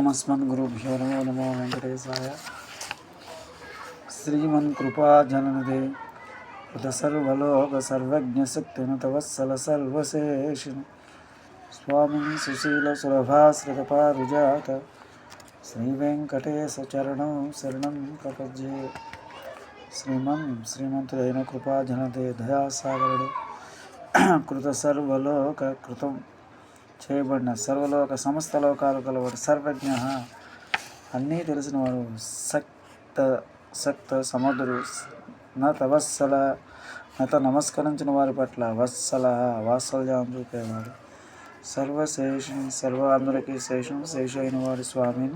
తస్మస్మన్ గురుభ్యో నమో నమో వెంకటేశాయ శ్రీమన్ కృపాజననదే హృదసర్వలోక సర్వజ్ఞశక్తిను తవత్సల సర్వశేషిను స్వామిని సుశీల సులభాశ్రితపారుజాత శ్రీవేంకటేశరణం శరణం ప్రపజ్యే శ్రీమన్ శ్రీమంతుడైన కృపాజనదే దయాసాగరుడు కృతసర్వలోక కృతం చేయబడిన సర్వలోక సమస్త లోకాలు కలవాడు సర్వజ్ఞ. అన్నీ తెలిసినవాడు సక్త సక్త సముద్రుడు నత వత్సల నత నమస్కరించిన వారి పట్ల వత్సల వాత్సల్యం చూపేవాడు. సర్వశేషం సర్వ అందరికీ శేషం శేష అయిన వాడు స్వామిని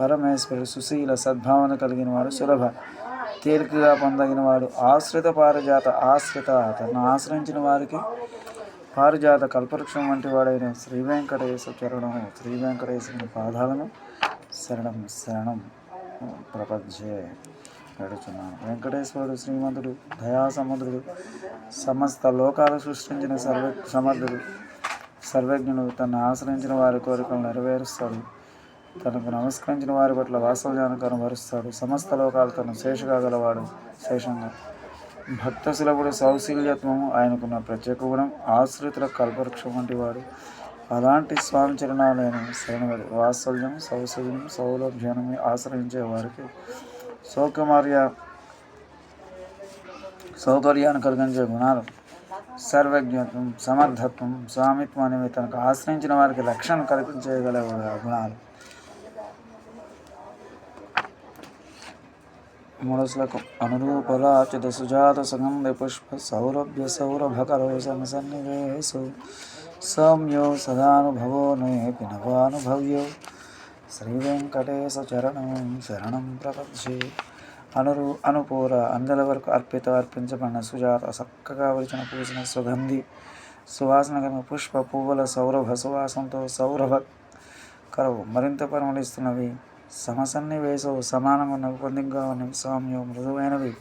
పరమేశ్వరుడు సుశీల సద్భావన కలిగిన వాడు సులభ. తేలికగా పొందగిన వాడు ఆశ్రిత పారిజాత ఆశ్రిత తను ఆశ్రయించిన వారికి పారిజాత కల్పవృక్షం వంటి వాడైన శ్రీ వెంకటేశ చరణం శ్రీ వెంకటేశ్వరుని పాదాలను శరణం శరణం ప్రపంచే నడుచున్నాను. వెంకటేశ్వరుడు శ్రీమంతుడు దయాసముద్రుడు సమస్త లోకాలు సృష్టించిన సర్వ సమర్థుడు సర్వజ్ఞుడు తను ఆశ్రయించిన వారి కోరికలను నెరవేరుస్తాడు. తనకు నమస్కరించిన వారి పట్ల వాత్సల్యాన్ని కనబరుస్తాడు సమస్త లోకాలు తను శేషగా గలవాడు శేషంగా భక్త సులభుడు సౌశీల్యత్వము ఆయనకున్న ప్రత్యేక గుణం ఆశ్రితుల కల్పవృక్షం వంటి వాడు. అలాంటి స్వామి చరణాలైన శరణుడు వాత్సల్యం సౌశల్యం సౌలభ్యాన్ని ఆశ్రయించే వారికి సౌకర్య సౌకర్యాన్ని కలిగించే గుణాలు. సర్వజ్ఞత్వం సమర్థత్వం స్వామిత్వం అనేవి తనకు ఆశ్రయించిన వారికి రక్షణ కల్పించగల గుణాలు. మూడో శ్లోకం అనురూపరాచిత సుజాత సంగంధ పుష్ప సౌరభ్య సౌరభకరో సన్నివేశో. సౌమ్యో సదానుభవో నేపి నవానుభవ్యో. శ్రీవెంకటేశ చరణం శరణం ప్రపంచే అనురు అనుపూర అందల వరకు అర్పిత అర్పించబడిన సుజాత చక్కగా వలిచిన పూసిన సుగంధి. సువాసన కలిగిన పుష్ప పువ్వుల సౌరభ సువాసనతో సౌరభ కరవు మరింత పరిమళిస్తున్నవి. సమసన్నివేశవు సమానంగా ఉన్నవి పొందిగా ఉన్నవి మృదువైనవి.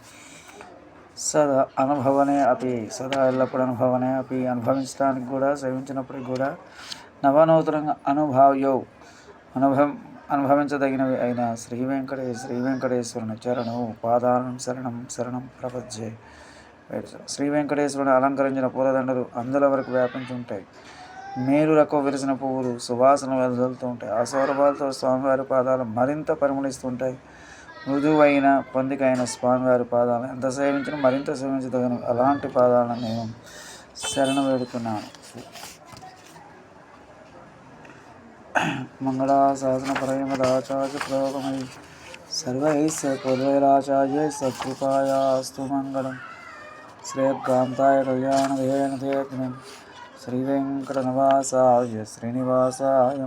సదా అనుభవనే అపి సదా ఎల్లప్పుడు అనుభవనే అపి. అనుభవించడానికి కూడా సేవించినప్పటికి కూడా నవనూతనంగా అనుభావ్యో అనుభవం అనుభవించదగినవి అయిన శ్రీ వెంకటేశ్వర శ్రీ వెంకటేశ్వరుని చరణం పాదాలను శరణం శరణం ప్రపంచే శ్రీ వెంకటేశ్వరుని అలంకరించిన పూలదండలు అందుల వరకు వ్యాపించి ఉంటాయి మేలు రకం విరిసిన పువ్వులు సువాసన వెదజల్లుతూ ఉంటాయి. ఆ సౌరభాలతో స్వామివారి పాదాలు మరింత పరిమళిస్తుంటాయి. మృదువైన పొందికైన స్వామివారి పాదాలను ఎంత సేవించినా మరింత సేవించదగిన అలాంటి పాదాలను నేను శరణ వేడుతున్నాను. మంగళాశాసనపరమదాచార్య ప్రయోగమై సర్వైస్య పూర్వైరాచార్య సత్కృపాయాస్తు మంగళం. శ్రేయకాంతాయ కళ్యాణదేన శ్రీవేంకటనివాసాయ శ్రీనివాసాయ